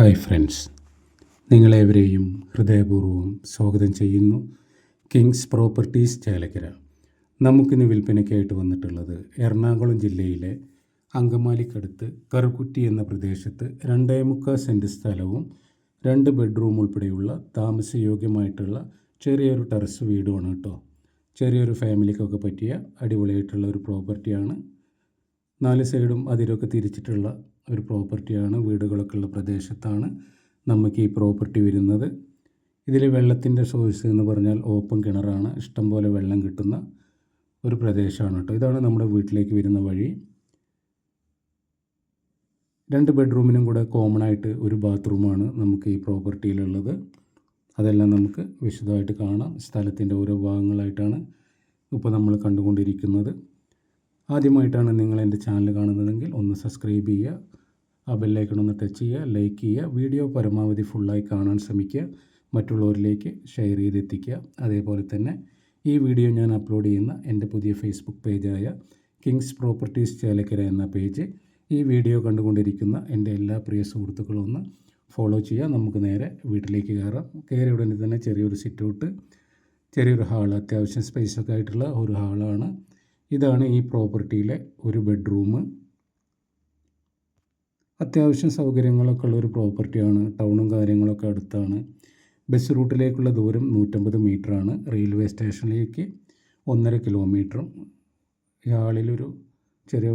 Hi friends. നിങ്ങളേവരെയും ഹൃദയപൂർവം സ്വാഗതം ചെയ്യുന്നു. Kings Properties Chelakkara. നമുക്കിന്ന് വിൽപ്പനയ്ക്കായിട്ട് വന്നിട്ടുള്ളത് എറണാകുളം ജില്ലയിലെ അങ്കമാലിക്കടുത്ത് കറുകുറ്റി എന്ന പ്രദേശത്ത് രണ്ടേ മുക്കാൽ സെന്റ് സ്ഥലവും രണ്ട് ബെഡ്റൂം ഉൾപ്പെടെയുള്ള താമസയോഗ്യമായിട്ടുള്ള ചെറിയൊരു ടെറസ് വീടുമാണ് കേട്ടോ. ചെറിയൊരു ഫാമിലിക്കൊക്കെ പറ്റിയ അടിപൊളിയായിട്ടുള്ള ഒരു പ്രോപ്പർട്ടിയാണ് നാല് സൈഡും അതിരൊക്കെ തിരിച്ചിട്ടുള്ള ഒരു പ്രോപ്പർട്ടിയാണ് വീടുകളൊക്കെ ഉള്ള പ്രദേശത്താണ് നമുക്ക് ഈ പ്രോപ്പർട്ടി വരുന്നത്. ഇതിൽ വെള്ളത്തിന്റെ സോഴ്സ് എന്ന് പറഞ്ഞാൽ ഓപ്പൺ കിണറാണ്. ഇഷ്ടം പോലെ വെള്ളം കിട്ടുന്ന ഒരു പ്രദേശമാണ് കേട്ടോ. ഇതാണ് നമ്മുടെ വീട്ടിലേക്ക് വരുന്ന വഴി. രണ്ട് ബെഡ്റൂമിനും കൂടെ കോമൺ ആയിട്ട് ഒരു ബാത്റൂമാണ് നമുക്ക് ഈ പ്രോപ്പർട്ടിയിലുള്ളത്. അതെല്ലാം നമുക്ക് വിശദമായിട്ട് കാണാം. സ്ഥലത്തിന്റെ ഓരോ ഭാഗങ്ങളായിട്ടാണ് ഇപ്പോൾ നമ്മൾ കണ്ടുകൊണ്ടിരിക്കുന്നത്. ആദ്യമായിട്ടാണ് നിങ്ങൾ എന്റെ ചാനൽ കാണുന്നതെങ്കിൽ ഒന്ന് സബ്സ്ക്രൈബ് ചെയ്യുക ആ ബെല്ലൈക്കൺ ഒന്ന് ടച്ച് ചെയ്യുക ലൈക്ക് ചെയ്യുക വീഡിയോ പരമാവധി ഫുള്ളായി കാണാൻ ശ്രമിക്കുക മറ്റുള്ളവരിലേക്ക് ഷെയർ ചെയ്തെത്തിക്കുക. അതേപോലെ തന്നെ ഈ വീഡിയോ ഞാൻ അപ്ലോഡ് ചെയ്യുന്ന എന്റെ പുതിയ ഫേസ്ബുക്ക് പേജായ കിങ്സ് പ്രോപ്പർട്ടീസ് ചേലക്കര എന്ന പേജ് ഈ വീഡിയോ കണ്ടുകൊണ്ടിരിക്കുന്ന എന്റെ എല്ലാ പ്രിയ സുഹൃത്തുക്കളും ഒന്ന് ഫോളോ ചെയ്യുക. നമുക്ക് നേരെ വീട്ടിലേക്ക് കയറാം. കയറിയ ഉടനെ തന്നെ ചെറിയൊരു സിറ്റൗട്ട് ചെറിയൊരു ഹാൾ അത്യാവശ്യം സ്പേസൊക്കെ ആയിട്ടുള്ള ഒരു ഹാളാണ് ഇതാണ് ഈ പ്രോപ്പർട്ടിയിലെ ഒരു ബെഡ്റൂം. അത്യാവശ്യം സൗകര്യങ്ങളൊക്കെ ഉള്ള ഒരു പ്രോപ്പർട്ടിയാണ്. ടൗണും കാര്യങ്ങളൊക്കെ അടുത്താണ്. ബസ് റൂട്ടിലേക്കുള്ള ദൂരം നൂറ്റമ്പത് ആണ് റെയിൽവേ സ്റ്റേഷനിലേക്ക് ഒന്നര കിലോമീറ്ററും. ഈ ഹാളിലൊരു ചെറിയ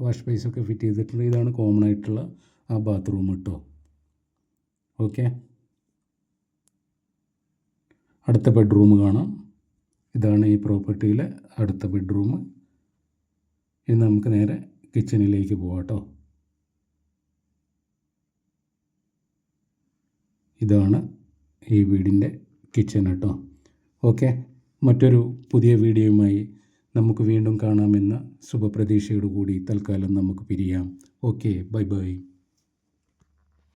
വാഷ് ബേസൊക്കെ ഫിറ്റ് ചെയ്തിട്ടുണ്ട്. ഇതാണ് കോമൺ ആയിട്ടുള്ള ആ ബാത്റൂം കേട്ടോ ഓക്കെ. അടുത്ത ബെഡ്റൂം കാണാം. ഇതാണ് ഈ പ്രോപ്പർട്ടിയിലെ അടുത്ത ബെഡ്റൂം. ഇനി നമുക്ക് നേരെ കിച്ചണിലേക്ക് പോവാം ഇതാണ് ഈ വീടിന്റെ കിച്ചൺ കേട്ടോ. ഓക്കെ മറ്റൊരു പുതിയ വീഡിയോയുമായി നമുക്ക് വീണ്ടും കാണാമെന്ന ശുഭപ്രതീക്ഷയോടുകൂടി തൽക്കാലം നമുക്ക് പിരിയാം. Okay bye bye.